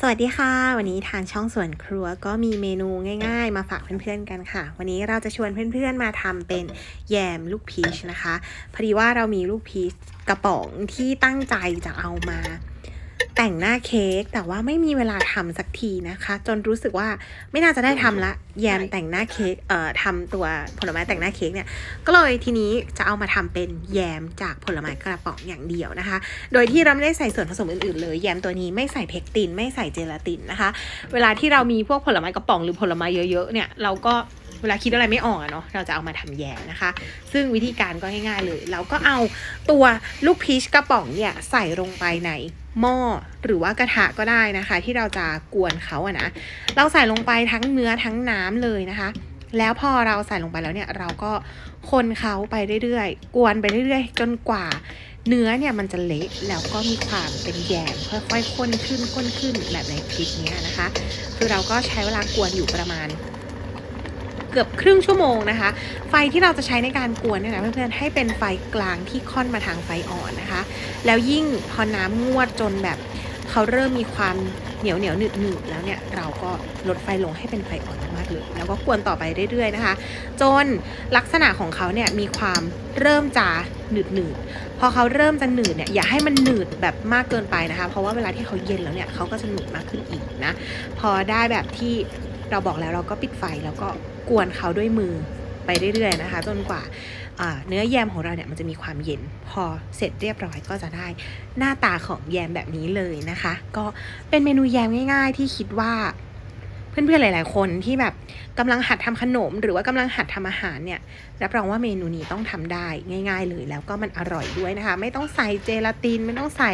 สวัสดีค่ะ วันนี้ทางช่องส่วนครัวก็มีเมนูง่ายๆ มาฝากเพื่อนๆกันค่ะ วันนี้เราจะชวนเพื่อนๆมาทำเป็นแยมลูกพีชนะคะพอดีว่าเรามีลูกพีชกระป๋องที่ตั้งใจจะเอามา แต่งหน้าเค้กแต่ว่าไม่มีเวลาทำสักทีนะคะ จนรู้สึกว่าไม่น่าจะได้ทำละแยมแต่งหน้าเค้กเอ่อทำตัวผลไม้แต่งหน้าเค้กเนี่ยก็เลยทีนี้จะเอามาทำเป็นแยมจากผลไม้กระป๋องอย่างเดียวนะคะ โดยที่เราไม่ได้ใส่ส่วนผสมอื่นๆเลย แยมตัวนี้ไม่ใส่เพกติน ไม่ใส่เจลาตินนะคะ เวลาที่เรามีพวกผลไม้กระป๋องหรือผลไม้เยอะๆเนี่ยเราก็เวลาคิดอะไรไม่ออกอะเนาะเราจะเอามาทำแยมนะคะ ซึ่งวิธีการก็ง่ายๆเลย เราก็เอาตัวลูกพีชกระป๋องเนี่ยใส่ลงไปใน หม้อหรือว่ากระทะก็ได้นะคะ ที่เราจะกวนเขาอะนะเราใส่ลงไปทั้งเนื้อทั้งน้ำเลยนะคะ แล้วพอเราใส่ลงไปแล้วเนี่ยเราก็คนเขาไปเรื่อยๆ กวนไปเรื่อยๆ จนกว่าเนื้อเนี่ยมันจะเละแล้วก็มีความเป็นแยมค่อยๆข้นขึ้นข้นขึ้นแบบในคลิปนี้นะคะ คือเราก็ใช้เวลากวนอยู่ประมาณ กือบครึ่งชั่วโมงนะคะ ไฟที่เราจะใช้ในการกวนเนี่ยนะเพื่อนๆให้เป็นไฟกลางที่ค่อนมาทางไฟอ่อนนะคะ แล้วยิ่งพอน้ำงวดจนแบบเขาเริ่มมีความเหนียวเหนียวหนืดหนืดแล้วเนี่ยเราก็ลดไฟลงให้เป็นไฟอ่อนมากๆเลย แล้วก็กวนต่อไปเรื่อยๆนะคะ จนลักษณะของเขาเนี่ยมีความเริ่มจะหนืดหนืดพอเขาเริ่มจะหนืดเนี่ยอย่าให้มันหนืดแบบมากเกินไปนะคะ เพราะว่าเวลาที่เขาเย็นแล้วเนี่ยเขาก็จะหนืดมากขึ้นอีกนะ พอได้แบบที่ เราบอกแล้วเราก็ปิดไฟแล้วก็กวนเขาด้วยมือไปเรื่อยๆนะคะ จนกว่าเนื้อแยมของเราเนี่ยมันจะมีความเย็น พอเสร็จเรียบร้อยก็จะได้หน้าตาของแยมแบบนี้เลยนะคะ ก็เป็นเมนูแยมง่าย ๆ ที่คิดว่า เพื่อนๆหลาย ๆ คนที่แบบกำลังหัดทำขนม หรือว่ากำลังหัดทำอาหารเนี่ยรับรองว่าเมนูนี้ต้องทำได้ง่าย ๆ เลยแล้วก็มันอร่อยด้วยนะคะ ไม่ต้องใส่เจลาติน ไม่ต้องใส่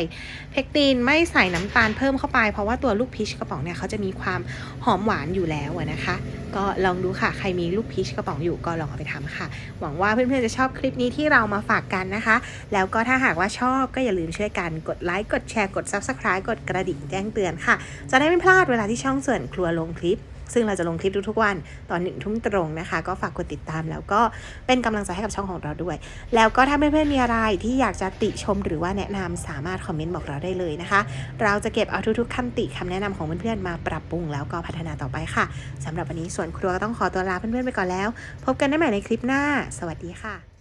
เพกติน ไม่ใส่น้ำตาลเพิ่มเข้าไป เพราะว่าตัวลูกพีชกระป๋องเนี่ยเขาจะมีความหอมหวานอยู่แล้วนะคะ ก็ลองดูค่ะ ใครมีลูกพีชกระป๋องอยู่ก็ลองเอาไปทำค่ะ หวังว่าเพื่อนๆจะชอบคลิปนี้ที่เรามาฝากกันนะคะ แล้วก็ถ้าหากว่าชอบก็อย่าลืมช่วยกันกดไลค์ กดแชร์ กด Subscribe กดกระดิ่งแจ้งเตือนค่ะ จะได้ไม่พลาดเวลาที่ช่องส่วนครัวลงคลิป ซึ่งเราจะลงคลิปทุกๆวันตอนหนึ่งทุ่มตรงนะคะ ก็ฝากกดติดตามแล้วก็เป็นกำลังใจให้กับช่องของเราด้วย แล้วก็ถ้าเพื่อนๆมีอะไรที่อยากจะติชมหรือว่าแนะนำสามารถคอมเมนต์บอกเราได้เลยนะคะ เราจะเก็บเอาทุกๆคำติคำแนะนำของเพื่อนๆมาปรับปรุงแล้วก็พัฒนาต่อไปค่ะสำหรับวันนี้ส่วนครัวก็ต้องขอตัวลาเพื่อนๆไปก่อนแล้ว พบกันได้ใหม่ในคลิปหน้า สวัสดีค่ะ